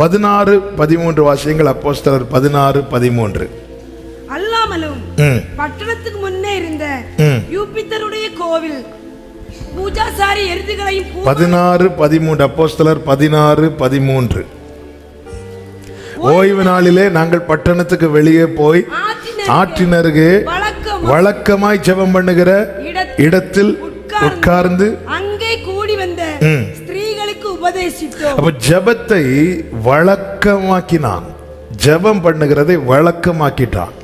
பதினாறு பதிமூன்று வாசியங்கள் அப்போஸ்தலர் பதினாறு பதிமூன்று. அல்லாமலும் பட்டணத்துக்கு முன்னே இருந்த. யூபித்தருடைய கோவில் பூஜாசாரி எருதுகளையும் பதினாறு பதிமூன்று அப்போஸ்தலர் பதினாறு பதிமூன்று. ஓய்வு நாளிலே நாங்கள் பட்டணத்துக்கு வெளியே போய் ஆற்றினர் ஆற்றின் அருகே வழக்கம் வழக்கமாய் ஜெபம் பண்ணுகிற இடத்தில் உட்கார்ந்து அங்கே கூடி வந்த உபதேசித்தோம். அப்ப ஜெபத்தை வழக்கமாக்கினான். ஜெபம் பண்ணுகிறதை வழக்கமாக்கிட்டான்.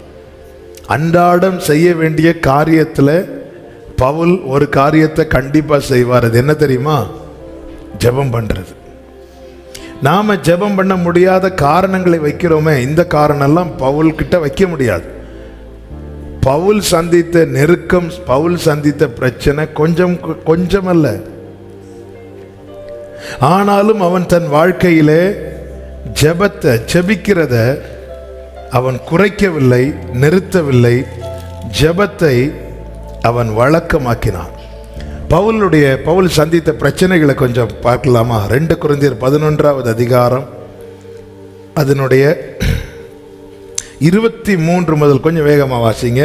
அன்றாடம் செய்ய வேண்டிய காரியத்தில் பவுல் ஒரு காரியத்தை கண்டிப்பாக செய்வார். அது என்ன தெரியுமா? ஜெபம் பண்ணுறது நாம் ஜெபம் பண்ண முடியாத காரணங்களை வைக்கிறோமே இந்த காரணம்லாம் பவுல்கிட்ட வைக்க முடியாது. பவுல் சந்தித்த நெருக்கம் பவுல் சந்தித்த பிரச்சனை கொஞ்சம் கொஞ்சம் அல்ல ஆனாலும் அவன் தன் வாழ்க்கையிலே ஜெபத்தை ஜெபிக்கிறத அவன் குறைக்கவில்லை நிறுத்தவில்லை. ஜெபத்தை அவன் வழக்கமாக்கினான். பவுலுடைய பவுல் சந்தித்த பிரச்சனைகளை கொஞ்சம் பார்க்கலாமா? ரெண்டு குருந்தியர் பதினொன்றாவது அதிகாரம் அதனுடைய இருபத்தி மூன்று முதல் கொஞ்சம் வேகமா வாசிங்க.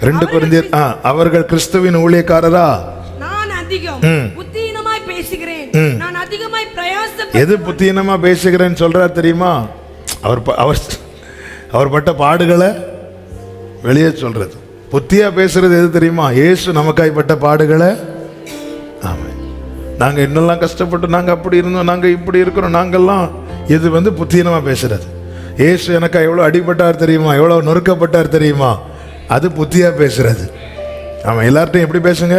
ரெண்டு குருந்தியர் ஆ அவர்கள் கிறிஸ்துவின் ஊழியக்காரரா? நான் அதிகம். நான் அதிகமாய் பிரயாச எது புத்தீனமா பேசுகிறேன்னு சொல்றார் தெரியுமா? அவர் அவர் அவர் பட்ட பாடுகளை வெளியே சொல்றது. புத்தியா பேசுறது எது தெரியுமா? இயேசு நமக்காய் பட்ட பாடுகளை. ஆமாம் நாங்க இன்னெல்லாம் கஷ்டப்பட்டு நாங்க அப்படி இருந்தோம் நாங்க இப்படி இருக்கிறோம் நாங்கெல்லாம் இது வந்து புத்தீனமா பேசுறது? இயேசு எனக்கா எவ்வளோ அடிபட்டார் தெரியுமா? எவ்வளோ நொறுக்கப்பட்டார் தெரியுமா? அது புத்தியா பேசுறது. ஆமாம் எல்லார்ட்டையும் எப்படி பேசுங்க?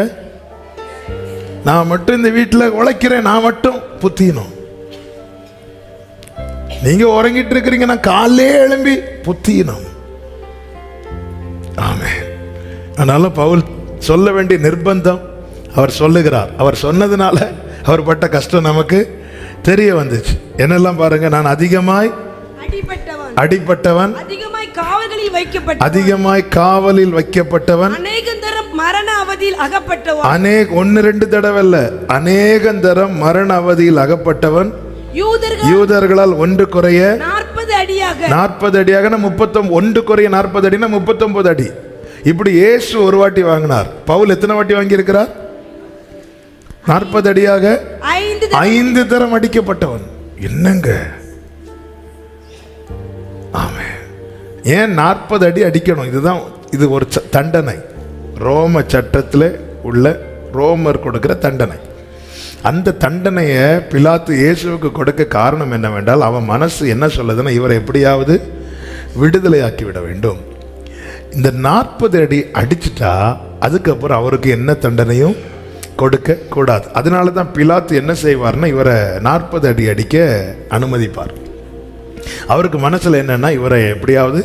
நான் மட்டும் இந்த வீட்டில் உழைக்கிறேன் நான் மட்டும் புத்தினோம் நீங்க உறங்கிட்டு இருக்கிறீங்க நான் காலையே எழும்பி புத்தினோம் ஆமே அதனால பவுல் சொல்ல வேண்டிய நிர்பந்தம் அவர் சொல்லுகிறார். அவர் சொன்னதுனால அவர் பட்ட கஷ்டம் நமக்கு தெரிய வந்துச்சு. என்னெல்லாம் பாருங்க நான் அதிகமாய் அடிப்பட்டவன் அதிகமாய் காவல்களில் வைக்கப்பட்ட அதிகமாய் காவலில் வைக்கப்பட்டவன். மரண அவதியில் அகப்பட்டவன். அநேக ஒன்னு ரெண்டு தடவை இல்ல அநேகந்தரம் மரண அவதியில் அகப்பட்டவன். யூதர்கள் யூதர்களால் ஒன்று குறைய நாற்பது அடியாக. நாற்பது அடியாக முப்பத்தொம் ஒன்று குறைய நாற்பது அடினா முப்பத்தொன்பது அடி. இப்படி இயேசு ஒரு வாட்டி வாங்கினார். பவுல் எத்தனை வாட்டி வாங்கியிருக்கிறார்? நாற்பது அடியாக ஐந்து தரம். அடிக்கப்பட்டவன். என்னங்க? ஆமே ஏன் நாற்பது அடி அடிக்கணும்? இதுதான் இது ஒரு தண்டனை. ரோம சட்டத்தில் உள்ள ரோமர் கொடுக்குற தண்டனை. அந்த தண்டனையை பிலாத்து இயேசுவுக்கு கொடுக்க காரணம் என்னவென்றால் அவன் மனசு என்ன சொல்லுதுன்னா இவரை எப்படியாவது விடுதலையாக்கி விட வேண்டும். இந்த நாற்பது அடி அடிச்சிட்டா அதுக்கப்புறம் அவருக்கு என்ன தண்டனையும் கொடுக்க கூடாது. அதனால தான் பிலாத்து என்ன செய்வார்னா இவரை நாற்பது அடி அடிக்க அனுமதிப்பார். அவருக்கு மனசில் என்னென்னா இவரை எப்படியாவது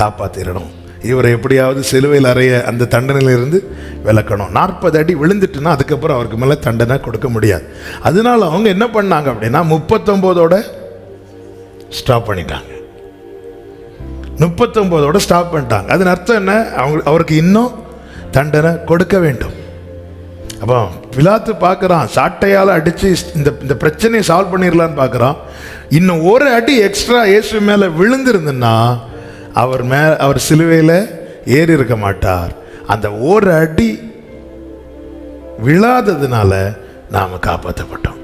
காப்பாற்றிடணும் இவரை எப்படியாவது சிலுவையில் அறைய அந்த தண்டனையிலிருந்து விளக்கணும் நாற்பது அடி விழுந்துட்டுன்னா அதுக்கப்புறம் அவருக்கு மேலே தண்டனை கொடுக்க முடியாது. அதனால அவங்க என்ன பண்ணாங்க அப்படின்னா முப்பத்தொம்போதோட ஸ்டாப் பண்ணிட்டாங்க. முப்பத்தொம்போதோட ஸ்டாப் பண்ணிட்டாங்க. அதன் அர்த்தம் என்ன? அவங்க அவருக்கு இன்னும் தண்டனை கொடுக்க வேண்டும். அப்போ பிலாத்து பார்க்குறான் சாட்டையால் அடித்து இந்த இந்த பிரச்சனையை சால்வ் பண்ணிடலான்னு பார்க்குறான். இன்னும் ஒரு அடி எக்ஸ்ட்ரா இயேசு மேலே விழுந்திருந்துன்னா அவர் மே அவர் சிலுவையில் ஏறி இருக்க மாட்டார். அந்த ஒரு அடி விழாததுனால நாம் காப்பாற்றப்பட்டோம்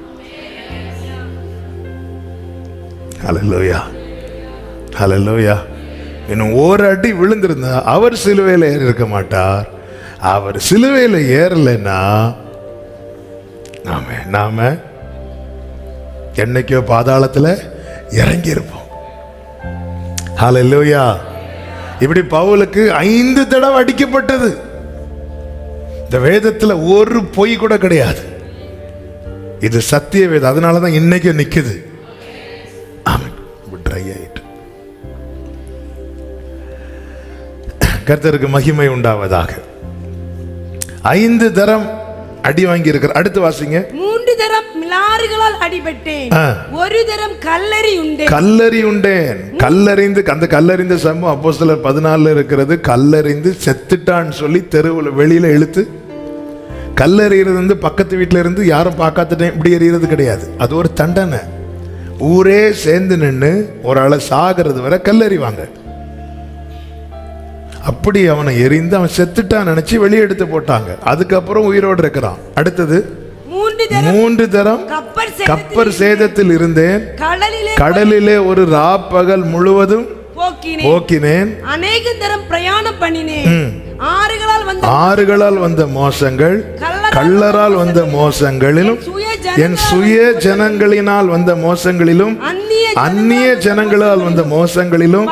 ஹalleluya ஹalleluya இன்னும் ஒரு அடி விழுந்திருந்தா அவர் சிலுவையில் ஏறி இருக்க மாட்டார். அவர் சிலுவையில் ஏறலைன்னா நாம நாம என்னைக்கோ பாதாளத்தில் இறங்கி இருப்போம் ஹalleluya இப்படி பவுலுக்கு ஐந்து தடவை அடிக்கப்பட்டது. இந்த வேதத்தில் ஒரு பொய் கூட கிடையாது. இது சத்திய வேதம். அதனால தான் இன்னைக்கும் நிக்குது. ஆமென். ட்ரை ஆயிட்டு. கர்த்தருக்கு மகிமை உண்டாவதாக. ஐந்து தரம் அடி வாங்கி இருக்கிற அடுத்து வாசிங்க. தரம் மிலாறுகளால் அடிபட்டேன். ஒரு தரம் கல்லறி உண்டேன். கல்லறி உண்டேன். கல்லறிந்து அந்த கல்லறிந்த சம்பவம் அப்போ சிலர் பதினாலில் இருக்கிறது கல்லறிந்து செத்துட்டான்னு சொல்லி தெருவில் வெளியில இழுத்து கல்லறிகிறது வந்து பக்கத்து வீட்டில் இருந்து யாரும் பார்க்காத்துட்டேன் இப்படி எறிகிறது கிடையாது. அது ஒரு தண்டனை. ஊரே சேர்ந்து நின்று ஒரு ஆளை சாகிறது வரை கல்லறிவாங்க அப்படி அவனை எரிந்து அவன் செத்துட்டான் நினைச்சு வெளியே எடுத்து போட்டாங்க. அதுக்கப்புறம் உயிரோடு இருக்கிறான். அடுத்தது மூன்று தரம் கப்பர் சேதத்தில் இருந்தேன். கடலிலே ஒரு ராப்பகல் முழுவதும் போக்கினேன். அநேக தரம் பிரயாணம் பண்ணினேன். ஆறுகளால் வந்த ஆறுகளால் வந்த மோசங்கள் கள்ளரால் வந்த மோசங்களிலும் என் சுய ஜனங்களினால் வந்த மோசங்களிலும் அந்நிய ஜனங்களால் வந்த மோசங்களிலும்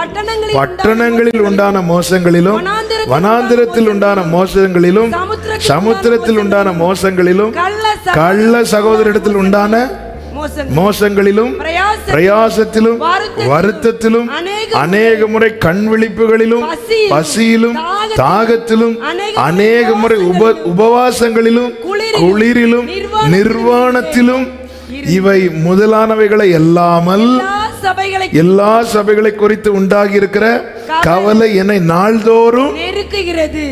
பட்டணங்களில் உண்டான மோசங்களிலும் வனாந்திரத்தில் உண்டான மோசங்களிலும் சமுத்திர சமுத்திரத்தில் உண்டான மோசங்களிலும் கள்ள சகோதரிடத்தில் உண்டான மோசங்கள். மோசங்களிலும் பிரயாச பிரயாசத்திலும் வருத்தத்திலும், அநேக முறை கண் விழிப்புகளிலும் பசியிலும், தாகத்திலும், அநேக முறை உப உபவாசங்களிலும் குளிரிலும், நிர்வாணத்திலும் இவை முதலானவைகளை எல்லாமல் எல்லா சபைகளை எல்லா சபைகளை குறித்து உண்டாகி இருக்கிற கவலை என்னை நாள்தோறும் நெருக்குகிறது.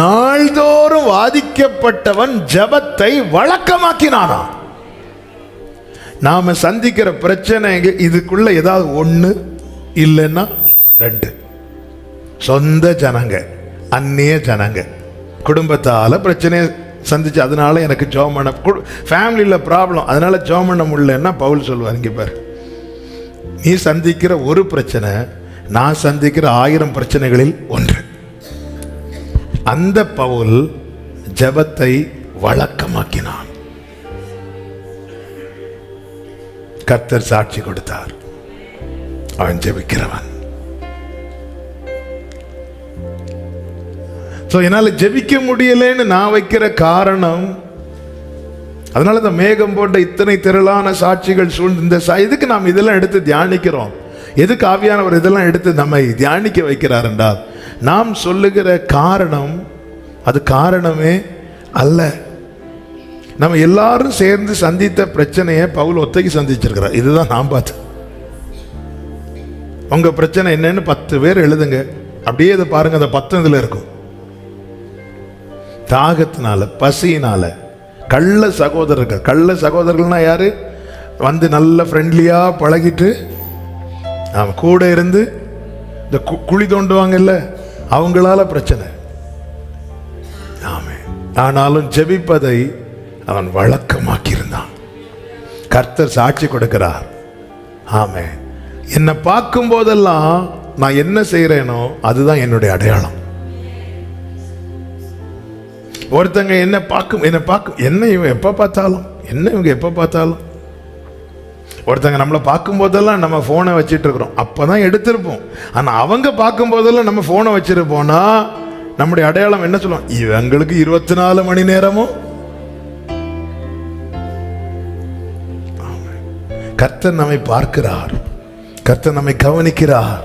நாள்தோறும் வாதிக்கப்பட்டவன் ஜெபத்தை வழக்கமாக்கினானா? நாம சந்திக்கிற பிரச்சனை இதுக்குள்ள ஏதாவது ஒண்ணு இல்லைன்னா ரெண்டு. சொந்த ஜனங்க அந்நிய ஜனங்க. குடும்பத்தால பிரச்சனையை சந்திச்சு அதனால எனக்கு ஜோம் பண்ண ஃபேமிலியில் ப்ராப்ளம் அதனால ஜோம் பண்ண முடியலன்னா பவுல் சொல்லுவார் இங்க பாரு. நீ சந்திக்கிற ஒரு பிரச்சனை நான் சந்திக்கிற ஆயிரம் பிரச்சனைகளில் ஒன்று. அந்த பவுல் ஜெபத்தை வழக்கமாக்கினான். கர்த்தர் சாட்சி கொடுத்தார். அவன் ஜெபிக்கிறவன். ஸோ என்னால் ஜெபிக்க முடியலைன்னு நான் வைக்கிற காரணம் அதனால இந்த மேகம் போட்ட இத்தனை திரளான சாட்சிகள் சூழ்ந்து இந்த எதுக்கு நாம் இதெல்லாம் எடுத்து தியானிக்கிறோம்? எதுக்கு ஆவியானவர் இதெல்லாம் எடுத்து நம்மை தியானிக்க வைக்கிறார் என்றால் நாம் சொல்லுகிற காரணம் அது காரணமே அல்ல. நம்ம எல்லாரும் சேர்ந்து சந்தித்த பிரச்சனையை பவுல் ஒத்தைக்கு சந்திச்சிருக்கிறார். இதுதான் நான் பார்த்தேன். உங்க பிரச்சனை என்னன்னு பத்து பேர் எழுதுங்க. அப்படியே இதை பாருங்க அந்த பத்து இதில் இருக்கும். தாகத்தினால பசியினால கள்ள சகோதரர்கள். கள்ள சகோதரர்கள்னா யார்? வந்து நல்ல ஃப்ரெண்ட்லியாக பழகிட்டு அவன் கூட இருந்து இந்த கு- குழி தோண்டுவாங்கல்ல அவங்களால பிரச்சனை. ஆமே ஆனாலும் ஜெபிப்பதை அவன் வழக்கமாக்கியிருந்தான். கர்த்தர் சாட்சி கொடுக்கிறார். ஆமே என்னை பார்க்கும் போதெல்லாம் நான் என்ன செய்கிறேனோ அதுதான் என்னுடைய அடையாளம். ஒருத்தங்க என்ன பார்க்கும் என்ன பார்க்கும் என்ன இவன் எப்போ பார்த்தாலும் என்ன இவங்க எப்போ பார்த்தாலும். ஒருத்தங்க நம்மளை பார்க்கும் போதெல்லாம் நம்ம ஃபோனை வச்சிட்டு இருக்கிறோம். அப்போ தான் எடுத்திருப்போம். ஆனால் அவங்க பார்க்கும்போதெல்லாம் நம்ம ஃபோனை வச்சுருப்போம்னா நம்முடைய அடையாளம் என்ன சொல்லுவோம் இவங்களுக்கு இருபத்தி நாலு மணி நேரமும் கர்த்தர் நம்மை பார்க்கிறார். கர்த்தர் நம்மை கவனிக்கிறார்.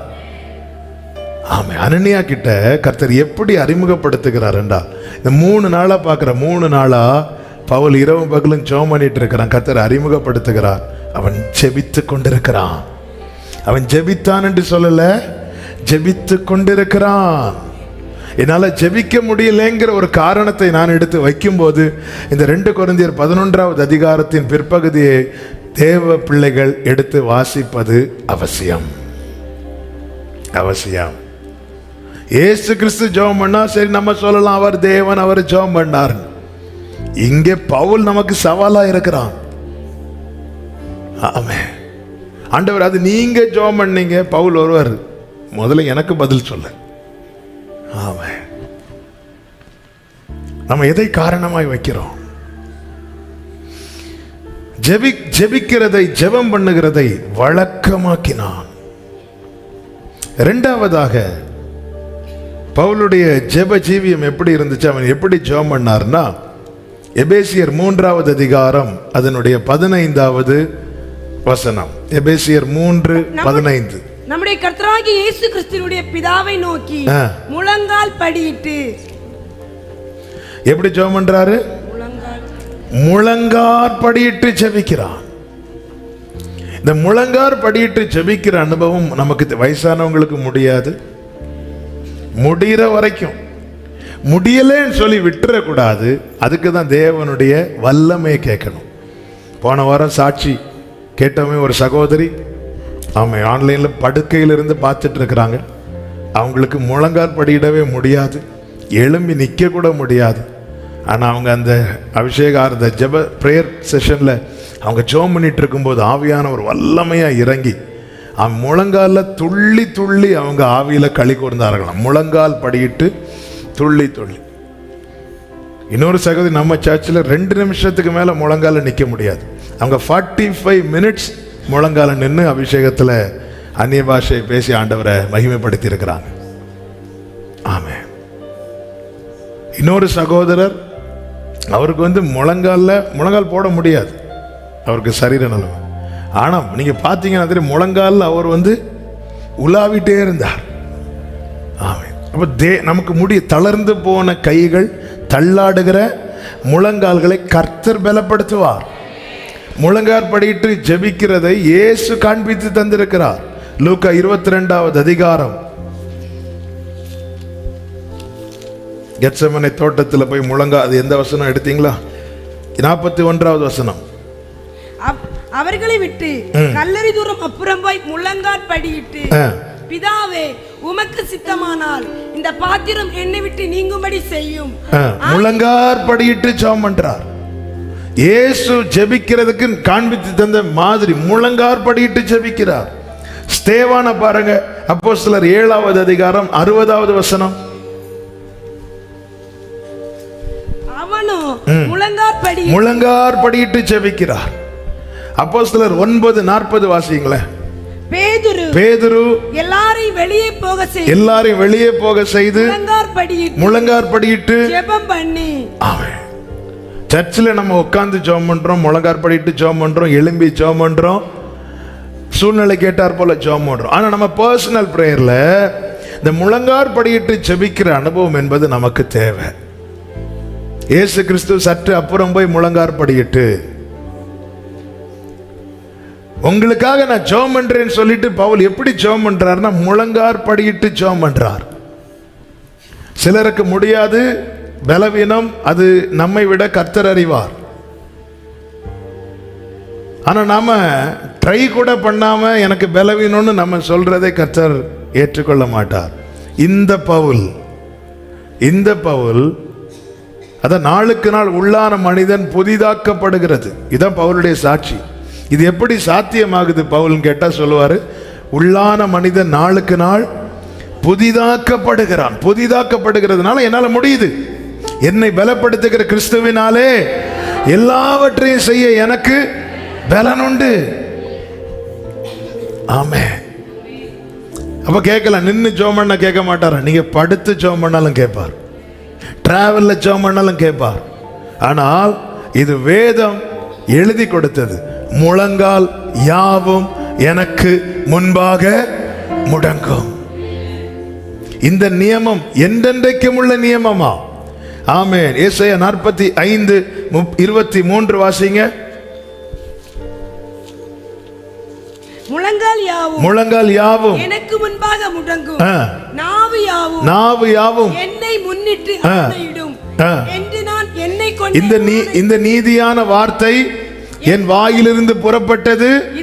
ஆமை அனன்யா கிட்ட கர்த்தர் எப்படி அறிமுகப்படுத்துகிறார் என்றால் இந்த மூணு நாளாக பார்க்குற மூணு நாளாக பவுல் இரவு பகலும் ஜோம் பண்ணிட்டு இருக்கிறான். கத்தரை அறிமுகப்படுத்துகிறார். அவன் ஜெபித்து கொண்டிருக்கிறான். அவன் ஜெபித்தான் என்று சொல்லலை ஜெபித்து கொண்டிருக்கிறான். என்னால் ஜெபிக்க முடியலைங்கிற ஒரு காரணத்தை நான் எடுத்து வைக்கும்போது இந்த ரெண்டு குழந்தையர் பதினொன்றாவது அதிகாரத்தின் பிற்பகுதியை தேவ பிள்ளைகள் எடுத்து வாசிப்பது அவசியம். அவசியம். ஏசு கிறிஸ்து ஜெபம் பண்ணா சரி நம்ம சொல்லலாம் அவர் தேவன் அவர் ஜெபம் பண்ணார். இங்கே பவுல் நமக்கு சவாலா இருக்கிறான். ஆமே ஆண்டவர் அது நீங்க ஜெபம் பண்ணீங்க பவுல் ஒருவர் முதல்ல எனக்கு பதில் சொல்ல. ஆமே நம்ம எதை காரணமாய் வைக்கிறோம்? ஜெபி ஜெபிக்கிறதை ஜெபம் பண்ணுகிறதை வழக்கமாக்கினான். இரண்டாவதாக பவுலுடைய ஜெப ஜீவியம் எப்படி இருந்துச்சு அவன் எப்படி ஜெபம் பண்ணார்னா எபேசியர் மூன்றாவது அதிகாரம் அதனுடைய பதினைந்தாவது வசனம். எபேசியர் மூன்று பதினைந்து. நம்முடைய கர்த்தராகிய இயேசு கிறிஸ்துவினுடைய பிதாவை நோக்கி. முழங்கால் படியிட்டு. எப்படி ஜெபம் பண்றாரு? முழங்கால். முழங்கார் படியிட்டு ஜெபிக்கிறான். இந்த முழங்கார் படியிட்டு ஜெபிக்கிற அனுபவம் நமக்கு வயசானவங்களுக்கு முடியாது. முடிகிற வரைக்கும். முடியலைன்னு சொல்லி விட்டுறக்கூடாது. அதுக்கு தான் தேவனுடைய வல்லமையை கேட்கணும். போன வாரம் சாட்சி கேட்டவங்க ஒரு சகோதரி அவங்க ஆன்லைனில் படுக்கையிலிருந்து பார்த்துட்டு இருக்கிறாங்க. அவங்களுக்கு முழங்கால் படியிடவே முடியாது. எழும்பி நிற்கக்கூட முடியாது. ஆனால் அவங்க அந்த அபிஷேக அந்த ஜெப ப்ரேயர் செஷனில் அவங்க ஜோம் பண்ணிட்டு இருக்கும்போது ஆவியான ஒரு வல்லமையாக இறங்கி அவன் முழங்காலில் துள்ளி துள்ளி அவங்க ஆவியில் களி கூர்ந்தார்களாம். முழங்கால் படியிட்டு துள்ளி துள்ளி. இன்னொரு சகோதரி நம்ம சர்ச்சில் ரெண்டு நிமிஷத்துக்கு மேலே முழங்கால நிற்க முடியாது. அவங்க ஃபார்ட்டி ஃபைவ் மினிட்ஸ் முழங்கால நின்று அபிஷேகத்தில் அந்நிய பாஷையை பேசி ஆண்டவரை மகிமைப்படுத்தி இருக்கிறாங்க ஆமே இன்னொரு சகோதரர் அவருக்கு வந்து முழங்காலில் முழங்கால் போட முடியாது. அவருக்கு சரீர நிலவு ஆனால் நீங்கள் பார்த்தீங்கன்னா தெரியும் முழங்காலில் அவர் வந்து உலாவிட்டே இருந்தார். ஆமாம் அப்போ தே நமக்கு முடி தளர்ந்து போன கைகள் தள்ளாடுகிற முழங்கால்களை கர்த்தர் பலப்படுத்துவார். முழங்கால் படியிட்டு ஜெபிக்கிறதை இயேசு காண்பித்து தந்திருக்கிறார். லூக்கா இருபத்தி ரெண்டாவது அதிகாரம். கெச்சமனை தோட்டத்தில் போய் முழங்கா அது எந்த வசனம் எடுத்தீங்களா? நாற்பத்தி ஒன்றாவது வசனம். அவர்களை விட்டு கல்லறி தூரம் அப்புறம் போய் முழங்காற் படியிட்டு. பிதாவே உமக்கு சித்தமானால் இந்த பாத்திரம் என்னை விட்டு நீங்கும்படி செய்யும். முழங்கார் படியிட்டு ஜெபம் பண்றார். இயேசு ஜெபிக்கிறதுக்கு காண்பித்து தந்த மாதிரி முழங்கார் படியிட்டு ஜெபிக்கிறார். ஸ்தேவான பாருங்க அப்போ சிலர் ஏழாவது அதிகாரம் அறுபதாவது வசனம். முழங்கார் படியிட்டு ஜெபிக்கிறார். அப்போ சிலர் ஒன்பது நாற்பது வாசிங்களேன் பேதுரு பேதுரு எல்லாரையும் வெளியே போக செய்து எல்லாரையும் வெளியே போக செய்து முழங்கார் படியிட்டு ஜெபம் பண்ணி. ஆமென். சர்ச்சில் நம்ம உட்காந்து ஜெபம் பண்றோம் முழங்கார் படிட்டு ஜெபம் பண்றோம் எலும்பி ஜெபம் பண்றோம் சூழ்நிலை கேட்டார் போல ஜெபம் பண்றோம். ஆனா நம்ம பர்சனல் ப்ரேயர்ல இந்த முழங்கார் படியிட்டு ஜெபிக்கிற அனுபவம் என்பது நமக்கு தேவை. இயேசு கிறிஸ்து சற்று அப்புறம் போய் முழங்கார் படியிட்டு உங்களுக்காக நான் ஜெபம் பண்ணுறேன்னு சொல்லிட்டு பவுல் எப்படி ஜெபம் பண்ணுறாருன்னா முழங்கார் படியிட்டு ஜெபம் பண்ணுறார் சிலருக்கு முடியாது பலவீனம் அது நம்மை விட கர்த்தர் அறிவார். ஆனால் நாம் ட்ரை கூட பண்ணாமல் எனக்கு பலவீனம்னு நம்ம சொல்கிறதே கர்த்தர் ஏற்றுக்கொள்ள மாட்டார். இந்த பவுல் இந்த பவுல் அதான் நாளுக்கு நாள் உள்ளான மனிதன் புதிதாக்கப்படுகிறது. இதான் பவுலுடைய சாட்சி. இது எப்படி சாத்தியமாகுது? பவுல்னு கேட்டா சொல்லுவாரு உள்ளான மனிதன் நாளுக்கு நாள் புதிதாக்கப்படுகிறான். புதிதாக்கப்படுகிறதுனால என்னால முடியுது. என்னை பலப்படுத்துகிற கிறிஸ்துவினாலே எல்லாவற்றையும் செய்ய எனக்கு பலன் உண்டு. ஆமே அப்போ கேட்கலாம் நின்று ஜோம் பண்ண கேட்க மாட்டாரா? நீங்க படுத்து ஜோம் பண்ணாலும் கேட்பார். டிராவல்ல ஜோம் பண்ணாலும் கேட்பார். ஆனால் இது வேதம் எழுதி கொடுத்தது. முழங்கால் யாவும் எனக்கு முன்பாக முடங்கும். இந்த நியமம் என்றென்றைக்கும் உள்ள நியமமா? ஆமென். ஏசாயா நாற்பத்தி ஐந்து இருபத்தி மூன்று வாசிங்க. முழங்கால் யாவும் முழங்கால் யாவும் எனக்கு முன்பாக முடங்கும். நாவு யாவும் நாவு யாவும் என்னை முன்னிட்டு. ஆணையிடும். என்று நான் என்னை கொண்டு இந்த நீ இந்த நீதியான வார்த்தை என் வாயிலிருந்து புறப்பட்டது.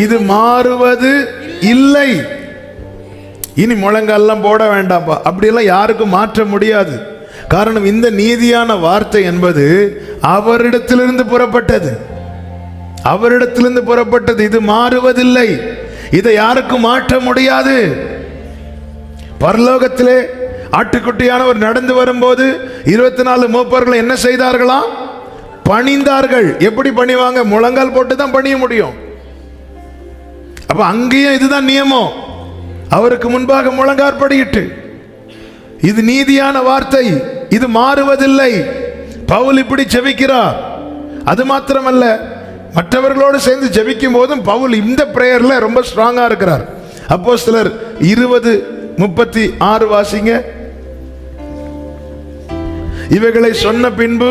இது மாறுவது இல்லை. இனி முழங்கால்லாம் போட வேண்டாம்ப்பா. அப்படியெல்லாம் யாருக்கும் மாற்ற முடியாது. காரணம் இந்த நீதியான வார்த்தை என்பது அவரிடத்திலிருந்து புறப்பட்டது. அவரிடத்திலிருந்து புறப்பட்டது. இது மாறுவதில்லை. இதை யாருக்கும் மாற்ற முடியாது. பரலோகத்திலே ஆட்டுக்குட்டியானவர் நடந்து வரும்போது இருபத்தி நாலு மூப்பர்கள் என்ன செய்தார்களாம்? பணிந்தார்கள். எப்படி பணிவாங்க? முழங்கால் போட்டு தான் பணிய முடியும். அப்ப அங்கேயும் இதுதான் நியமம். அவருக்கு முன்பாக முழங்காற்படியிட்டு. இது நீதியான வார்த்தை. இது மாறுவதில்லை. பவுல் இப்படி ஜெபிக்கிறார் அது மாத்திரமல்ல மற்றவர்களோடு சேர்ந்து ஜெபிக்கும் போதும் பவுல் இந்த பிரேயர்ல ரொம்ப ஸ்ட்ராங்கா இருக்கிறார். அப்போ சிலர் இருபது முப்பத்தி ஆறு வாசிங்க. இவைகளை சொன்ன பின்பு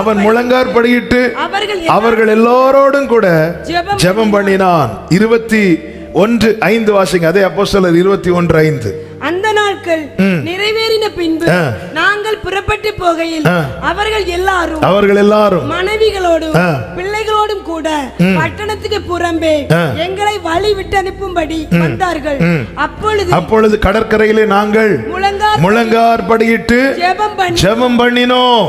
அவன் முழங்கார் படியிட்டு அவர்கள் எல்லோரோடும் கூட ஜெபம் ஜெபம் பண்ணினான். இருபத்தி ஒன்று ஐந்து வாசிங்க. அதே அப்போ சிலர் இருபத்தி ஒன்று ஐந்து. அந்த நாட்கள் நிறைவேறின பின்பு. நாங்கள் புறப்பட்டு போகையில். அவர்கள் எல்லாரும் அவர்கள் எல்லாரும் மனைவிகளோடும். பிள்ளைகளோடும் கூட பட்டணத்துக்கு புறம்பே. எங்களை வழி விட்டு அனுப்பும்படி வந்தார்கள். அப்பொழுது அப்பொழுது கடற்கரையிலே நாங்கள் முழங்கால் முழங்கார் படியிட்டு ஜெபம் பண்ணி ஜெபம் பண்ணினோம்.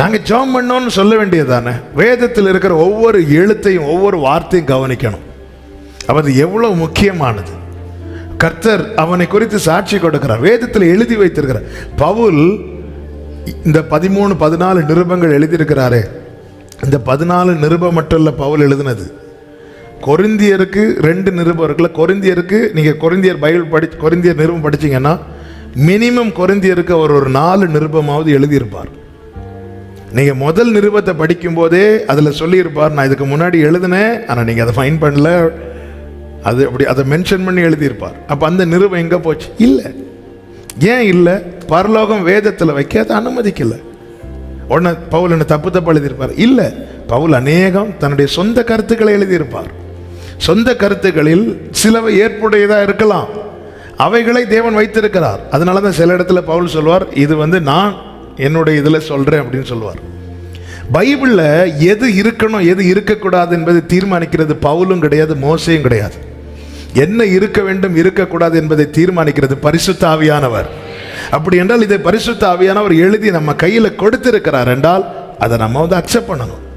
நாங்க ஜெபம் பண்ணோம்னு சொல்ல வேண்டியதுதானே? வேதத்தில் இருக்கிற ஒவ்வொரு எழுத்தையும் ஒவ்வொரு வார்த்தையும் கவனிக்கணும். அப்ப அது எவ்வளவு முக்கியமானது? கர்த்தர் அவனை குறித்து சாட்சி கொடுக்கிறார். வேதத்தில் எழுதி வைத்திருக்கிறார். பவுல் இந்த பதிமூணு பதினாலு நிருபங்கள் எழுதியிருக்கிறாரே. இந்த பதினாலு நிருபம் மட்டும் இல்லை பவுல் எழுதினது. கொரிந்தியருக்கு ரெண்டு நிருபம் இருக்குல்ல கொரிந்தியருக்கு நீங்கள் கொரிந்தியர் பைபிள் படி கொரிந்தியர் நிருபம் படிச்சீங்கன்னா மினிமம் கொரிந்தியருக்கு அவர் ஒரு நாலு நிருபமாவது எழுதியிருப்பார். நீங்கள் முதல் நிருபத்தை படிக்கும்போதே அதில் சொல்லியிருப்பார் நான் இதுக்கு முன்னாடி எழுதினேன் ஆனால் நீங்கள் அதை ஃபைன் பண்ணல. அது அப்படி அதை மென்ஷன் பண்ணி எழுதியிருப்பார். அப்போ அந்த நிறுவம் எங்கே போச்சு? இல்லை. ஏன் இல்லை? பரலோகம் வேதத்தில் வைக்க அதை அனுமதிக்கலை. உடனே பவுல் என்ன தப்பு தப்பு எழுதியிருப்பார்? இல்லை. பவுல் அநேகம் தன்னுடைய சொந்த கருத்துக்களை எழுதியிருப்பார். சொந்த கருத்துக்களில் சிலவை ஏற்புடையதாக இருக்கலாம். அவைகளை தேவன் வைத்திருக்கிறார். அதனால தான் சில இடத்துல பவுல் சொல்வார் இது வந்து நான் என்னுடைய இதில் சொல்கிறேன் அப்படின்னு சொல்லுவார் பைபிளில் எது இருக்கணும் எது இருக்கக்கூடாது என்பதை தீர்மானிக்கிறது பவுலும் கிடையாது மோசையும் கிடையாது. என்ன இருக்க வேண்டும் இருக்கக்கூடாது என்பதை தீர்மானிக்கிறது பரிசுத்த ஆவியானவர் அப்படி என்றால் இதை பரிசுத்த ஆவியானவர் எழுதி நம்ம கையில் கொடுத்திருக்கிறார் என்றால் அதை நம்ம வந்து அக்செப்ட் பண்ணணும்.